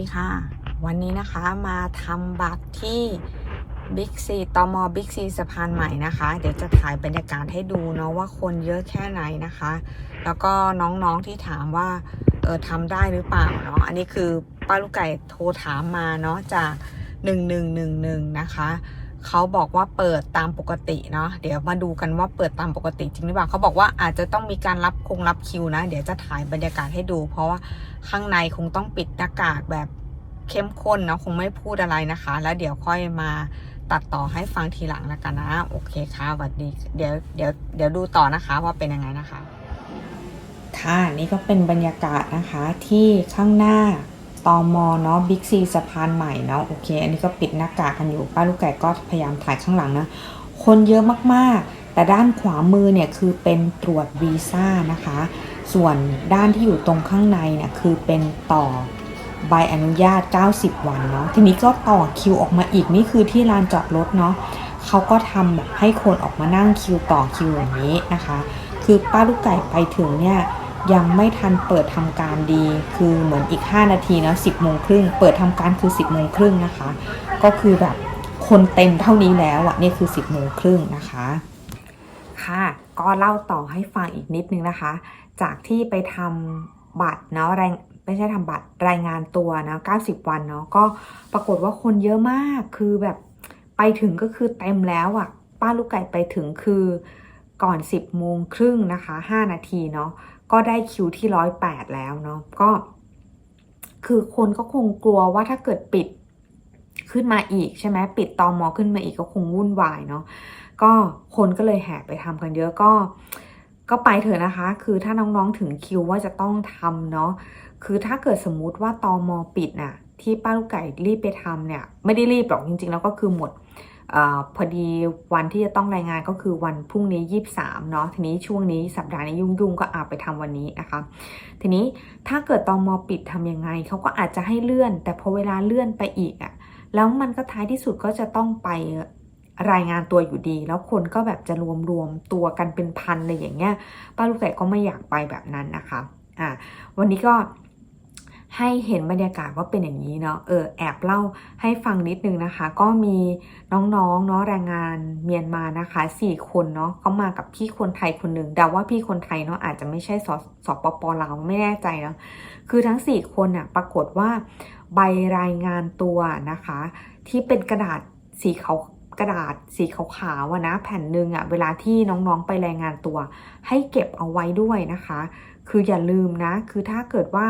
ดีค่ะ วันนี้นะคะมาทำบัตรที่บิ๊กซีตมบิ๊กซีสะพานใหม่นะคะ เดี๋ยวจะถ่ายบรรยากาศให้ดูเนาะว่าคนเยอะแค่ไหนนะคะ แล้วก็น้องๆที่ถามว่าเออทำได้หรือเปล่าเนาะอันนี้คือป้าลูกไก่โทรถามมาเนาะจากหนึ่งหนึ่งหนึ่งหนึ่งนะคะ เขาบอกว่าเปิดตามปกติเนาะเดี๋ยวมาดูกันว่าเปิดตามปกติจริงหรือเปล่าเขาบอกว่าอาจจะต้องมีการรับคงรับคิวนะ เดี๋ยวจะถ่ายบรรยากาศให้ดู เพราะว่าข้างในคงต้องปิดหน้ากากแบบเข้มข้นเนาะคงไม่พูดอะไรนะคะ แล้วเดี๋ยวค่อยมาตัดต่อให้ฟังทีหลังแล้วกันนะ โอเคค่ะสวัสดีเดี๋ยวเดี๋ยวเดี๋ยวดูต่อนะคะว่าเป็นยังไงนะคะ ค่ะนี่ก็เป็นบรรยากาศนะคะที่ข้างหน้า ตอมอเนาะบิ๊กซีสะพานใหม่เนาะโอเค อันนี้ก็ปิดหน้ากากกันอยู่ป้าลูกไก่ก็พยายามถ่ายข้างหลังนะ คนเยอะมากๆ แต่ด้านขวามือเนี่ยคือเป็นตรวจวีซ่านะคะ ส่วนด้านที่อยู่ตรงข้างในเนี่ยคือเป็นต่อใบอนุญาต 90 วันเนาะทีนี้ก็ต่อคิวออกมาอีกนี่คือที่ลานจอดรถเนาะเขาก็ทำแบบให้คนออกมานั่งคิวต่อคิวอย่างนี้นะคะ คือป้าลูกไก่ไปถึงเนี่ย ยังไม่ทันเปิดทำการดี คือเหมือนอีก 5 นาทีนาะ10โมงครึ่งเปิดทำการคือ 10โมงครึ่งนะคะ ก็คือแบบคนเต็มเท่านี้แล้วอะนี่คือ 10โมงครึ่งนะคะ ค่ะ ก็เล่าต่อให้ฟังอีกนิดนึงนะคะ จากที่ไปทำบัตรเนาะรไม่ใช่ทำบัตรรายงานตัวนะ90 วันเนาะก็ปรากฏว่าคนเยอะมากคือแบบไปถึงก็คือเต็มแล้วอะป้าลูกไก่ไปถึงคือก่อน 10โมงครึ่งนะคะ 5 นาทีเนาะ ก็ได้คิวที่ร้อยแปดแล้วเนาะก็ คือคนก็คงกลัวว่าถ้าเกิดปิดขึ้นมาอีกใช่ไหมปิดตอมอขึ้นมาอีกก็คงวุ่นวายเนาะก็คนก็เลยแห่ไปทำกันเยอะก็ก็ไปเถอะนะคะ คือถ้าน้องๆถึงคิวว่าจะต้องทำเนาะคือถ้าเกิดสมมุติว่าตอมอปิดน่ะที่ป้าลูกไก่รีบไปทำเนี่ย ไม่ได้รีบหรอกจริงๆ แล้วก็คือหมด อพอดีวันที่จะต้องรายงานก็คือวันพรุ่งนี้ยี่สามเนาะทีนี้ช่วงนี้สัปดาห์นี้ยุ่งๆ ก็อาไปทำวันนี้นะคะ ทีนี้ถ้าเกิดตอมอปิดทำยังไงเขาก็อาจจะให้เลื่อน แต่พอเวลาเลื่อนไปอีกอะแล้วมันก็ท้ายที่สุดก็จะต้องไปรายงานตัวอยู่ดี แล้วคนก็แบบจะรวมรวมตัวกันเป็นพันเลยอย่างเงี้ยป้าลูกไก่ก็ไม่อยากไปแบบนั้นนะคะอ่าวันนี้ก็ ให้เห็นบรรยากาศว่าเป็นอย่างนี้เนาะเออแอบเล่าให้ฟังนิดนึงนะคะ ก็มีน้องๆเนาะแรงงานเมียนมานะคะสี่คนเนาะเขามากับพี่คนไทยคนหนึ่งเดาว่าพี่คนไทยเนาะอาจจะไม่ใช่สสปปลาวไม่แน่ใจเนาะคือทั้งสี่คนน่ะปรากฏว่าใบรายงานตัวนะคะ ที่เป็นกระดาษสีขาวกระดาษสีขาวๆอะนะแผ่นหนึ่งอะเวลาที่น้องๆไปรายงานตัว ให้เก็บเอาไว้ด้วยนะคะ คืออย่าลืมนะ คือถ้าเกิดว่า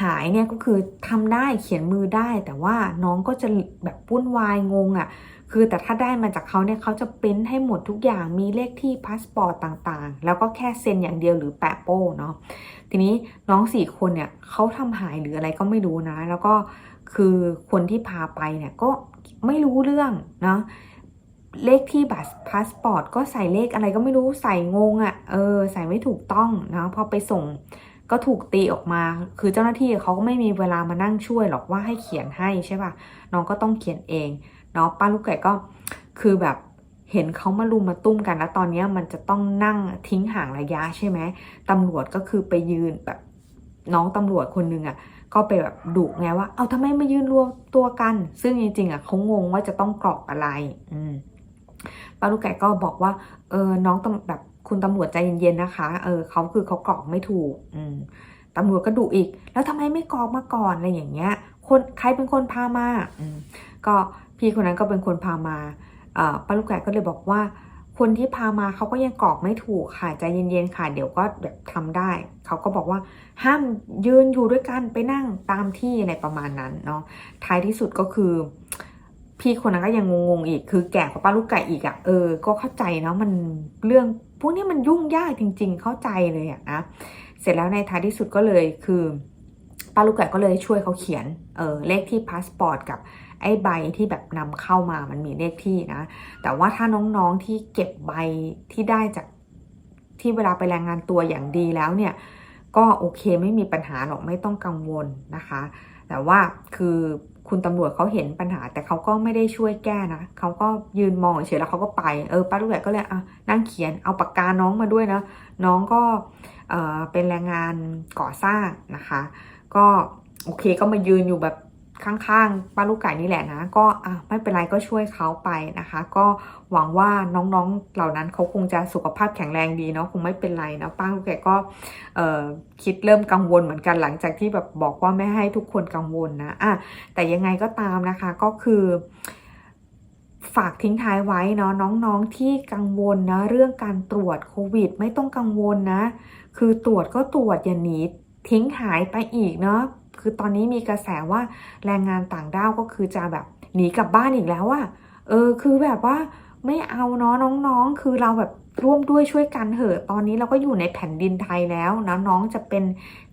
หายเนี่ยก็คือทำได้เขียนมือได้ แต่ว่าน้องก็จะแบบวุ่นวายงงอะ่ะ คือแต่ถ้าได้มาจากเขาเนี่ยเขาจะปริ้นให้หมดทุกอย่างมีเลขที่พาสปอร์ตต่างๆ แล้วก็แค่เซ็นอย่างเดียวหรือแปะโป้เนาะทีนี้น้องสี่คนเนี่ยเขาทำหายหรืออะไรก็ไม่รู้นะ แล้วก็คือคนที่พาไปเนี่ยก็ไม่รู้เรื่องเนาะเลขที่บัตรพาสปอร์ตก็ใส่เลขอะไรก็ไม่รู้ใส่งงอะ่ะเออใส่ไม่ถูกต้องนะพอไปส่ง ก็ถูกตีออกมา คือเจ้าหน้าที่เขาก็ไม่มีเวลามานั่งช่วยหรอกว่าให้เขียนให้ใช่ป่ะ น้องก็ต้องเขียนเองเนาะป้าลูกไก่ก็คือแบบเห็นเขามารุมมาตุ้มกันแล้วตอนนี้มันจะต้องนั่งทิ้งห่างระยะใช่ไหมตำรวจก็คือไปยืนแบบน้องตำรวจคนหนึ่งอะ่ะก็ไปแบบดุไงว่า เอาทำไมมายืนรวมตัวกัน ซึ่งจริงๆอะเขางงว่าจะต้องกรอกอะไร อืมป้าลูกไก่ก็บอกว่า เออ น้องตำแบบ คุณตำรวจใจเย็นๆนะคะ เออเขาคือเขากรอกไม่ถูก อืมตำรวจก็ดุอีก แล้วทำไมไม่กรอกมาก่อนอะไรอย่างเงี้ย คนใครเป็นคนพามา อืมก็พี่คนนั้นก็เป็นคนพามาเอ่อป้าลูกไก่ก็เลยบอกว่า คนที่พามาเขาก็ยังกรอกไม่ถูกค่ะใจเย็นๆค่ะ เดี๋ยวก็แบบทำได้ เขาก็บอกว่าห้ามยืนอยู่ด้วยกันไปนั่งตามที่ในประมาณนั้นเนาะ ท้ายที่สุดก็คือพี่คนนั้นก็ยังงงๆอีก คือแก่กว่าป้าลูกไก่อีกอะ่ะ เออ ก็เข้าใจเนาะ มันเรื่อง พวกนี้มันยุ่งยากจริง ๆ เข้าใจเลยอะนะเสร็จแล้วในท้ายที่สุดก็เลยคือป้าลูกไก่ก็เลยช่วยเขาเขียนเออเลขที่พาสปอร์ตกับไอ้ใบที่แบบนำเข้ามามันมีเลขที่นะ แต่ว่าถ้าน้องๆที่เก็บใบที่ได้จากที่เวลาไปแรายงานตัวอย่างดีแล้วเนี่ย ก็โอเคไม่มีปัญหาหรอกไม่ต้องกังวลนะคะ แต่ว่าคือ คุณตำรวจเขาเห็นปัญหา แต่เขาก็ไม่ได้ช่วยแก้นะเขาก็ยืนมองเฉยแล้วเขาก็ไปเออป้าลูกแหวก็เลยอะนั่งเขียนเอาปากกาน้องมาด้วยนะน้องก็เออเป็นแรงงานก่อสร้างนะคะ ก็โอเคก็มายืนอยู่แบบ ข้างๆป้าลูกไก่นี่แหละนะ ก็อะไม่เป็นไรก็ช่วยเขาไปนะคะ ก็หวังว่าน้องๆเหล่านั้นเขาคงจะสุขภาพแข็งแรงดีเนาะคงไม่เป็นไรนะป้าลูกไก่ก็เอ่อคิดเริ่มกังวลเหมือนกันหลังจากที่แบบบอกว่าไม่ให้ทุกคนกังวลนะอะแต่ยังไงก็ตามนะคะก็คือฝากทิ้งท้ายไว้เนาะน้องๆที่กังวลนะเรื่องการตรวจโควิด ไม่ต้องกังวลนะ คือตรวจก็ตรวจอย่าหนีทิ้งหายไปอีกเนาะ คือตอนนี้มีกระแสว่าแรงงานต่างด้าวก็คือจะแบบหนีกลับบ้านอีกแล้วอะเออ คือแบบว่าไม่เอาเนาะน้องๆ คือเราแบบร่วมด้วยช่วยกันเถอะตอนนี้เราก็อยู่ในแผ่นดินไทยแล้วนะน้องจะเป็น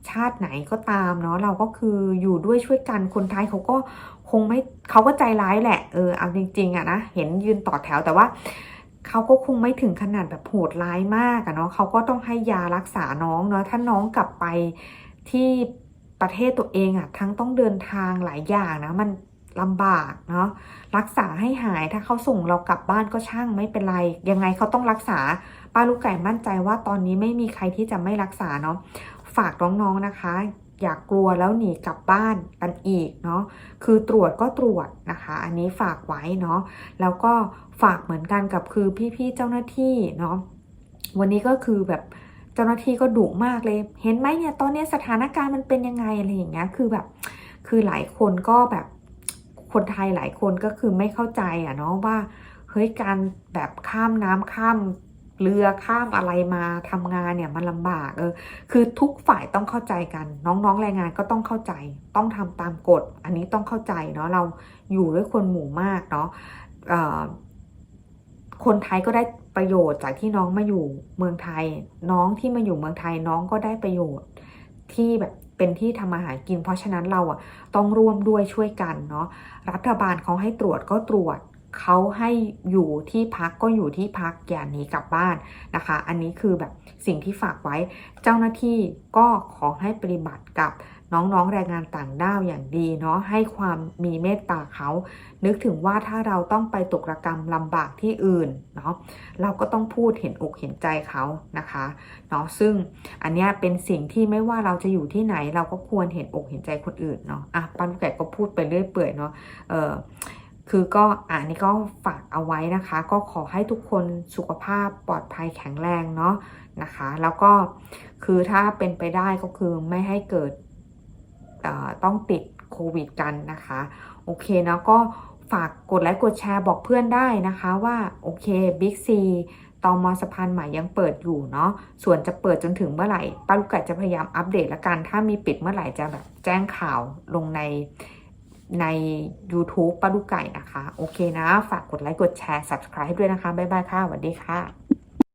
ชาติไหนก็ตามเนาะเราก็คืออยู่ด้วยช่วยกันคนไทยเขาก็คงไม่เขาก็ใจร้ายแหละเออเอาจริงๆอะนะเห็นยืนต่อแถวแต่ว่าเขาก็คงไม่ถึงขนาดแบบโหดร้ายมากอะเนาะเขาก็ต้องให้ยารักษาน้องเนาะถ้าน้องกลับไปที่ ประเทศตัวเองอะทั้งต้องเดินทางหลายอย่างนะ มันลำบากเนาะรักษาให้หายถ้าเขาส่งเรากลับบ้านก็ช่างไม่เป็นไร ยังไงเขาต้องรักษาป้าลูกไก่มั่นใจว่าตอนนี้ไม่มีใครที่จะไม่รักษาเนาะฝากน้องๆนะคะ อย่ากกลัวแล้วหนีกลับบ้านกันอีกเนาะคือตรวจก็ตรวจนะคะ อันนี้ฝากไว้เนาะแล้วก็ฝากเหมือนกันกับคือพี่ๆเจ้าหน้าที่เนาะวันนี้ก็คือแบบ เจ้าหน้าที่ก็ดุมากเลย เห็นไหมเนี่ยตอนนี้สถานการณ์มันเป็นยังไงอะไรอย่างเงี้ย คือแบบ คือหลายคนก็แบบคนไทยหลายคนก็คือไม่เข้าใจอะเนาะว่าเฮ้ยการแบบข้ามน้ำข้ามเรือข้ามอะไรมาทำงานเนี่ยมันลำบากเออคือทุกฝ่ายต้องเข้าใจกัน น้องๆแรงงานก็ต้องเข้าใจ ต้องทำตามกฎ อันนี้ต้องเข้าใจเนาะเราอยู่ด้วยคนหมู่มากเนาะอ่อ คนไทยก็ได้ประโยชน์จากที่น้องมาอยู่เมืองไทย น้องที่มาอยู่เมืองไทยน้องก็ได้ประโยชน์ที่แบบเป็นที่ทำมาหากิน เพราะฉะนั้นเราอะต้องร่วมด้วยช่วยกันเนาะรัฐบาลเขาให้ตรวจก็ตรวจ เขาให้อยู่ที่พักก็อยู่ที่พักอย่าหนีกลับบ้านนะคะ อันนี้คือแบบสิ่งที่ฝากไว้ เจ้าหน้าที่ก็ขอให้ปฏิบัติกับน้องๆ แรงงานต่างด้าวอย่างดีเนาะให้ความมีเมตตาเขา นึกถึงว่าถ้าเราต้องไปตกระกรรมลำบากที่อื่นเนาะเราก็ต้องพูดเห็นอกเห็นใจเขานะคะเนาะซึ่งอันนี้เป็นสิ่งที่ไม่ว่าเราจะอยู่ที่ไหน เราก็ควรเห็นอกเห็นใจคนอื่นเนาะอะป้าลูกแกก็พูดไปเรื่อยเปื่อยเนาะเออ คือก็อ่านี่ก็ฝากเอาไว้นะคะ ก็ขอให้ทุกคนสุขภาพปลอดภัยแข็งแรงเนาะนะคะ แล้วก็คือถ้าเป็นไปได้ก็คือไม่ให้เกิดต้องติดโควิดกันนะคะ โอเคนะก็ฝากกดไลค์กดแชร์บอกเพื่อนได้นะคะว่าโอเคบิ๊กซีตอมอสะพานใหม่ยังเปิดอยู่เนาะส่วนจะเปิดจนถึงเมื่อไหร่ป้าลูกไก่จะพยายามอัปเดตละกัน ถ้ามีปิดเมื่อไหร่จะแบบแจ้งข่าวลงใน ใน YouTube ป้าลูกไก่นะคะ โอเคนะ ฝากกดไลค์ กดแชร์ subscribe ให้ด้วยนะคะ บ๊ายบายค่ะสวัสดีค่ะ